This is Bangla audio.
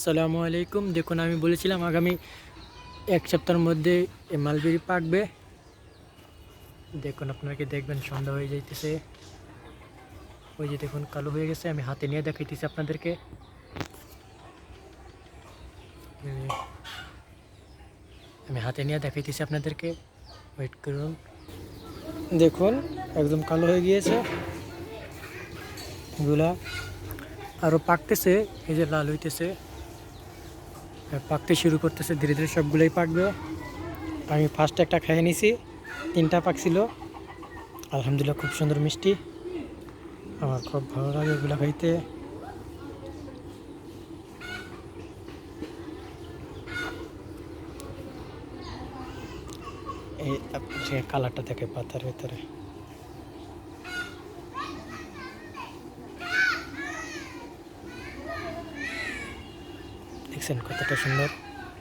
আসসালামু আলাইকুম। দেখুন, আমি বলেছিলাম আগামী এক সপ্তাহের মধ্যে মালবেরি পাকবে। দেখুন, আপনাকে দেখবেন সন্ধ্যা হয়ে যাইতেছে। ওই যে দেখুন, কালো হয়ে গেছে। আমি হাতে নিয়ে দেখাইতেছি আপনাদেরকে। আমি হাতে নিয়ে দেখাইতেছি আপনাদেরকে। ওয়েট করুন। দেখুন, একদম কালো হয়ে গিয়েছে। এগুলা আরও পাকতেছে, এই যে লাল হইতেছে। পাকতে শুরু করতেছে, ধীরে ধীরে সবগুলোই পাকবে। আমি ফার্স্ট একটা খেয়ে নিছি, তিনটা পাকছিল। আলহামদুলিল্লাহ খুব সুন্দর মিষ্টি। আমার খুব ভালো লাগে এগুলো খাইতে। এই কালারটা দেখে, পাতার ভিতরে। দেখছেন কতটা সুন্দর।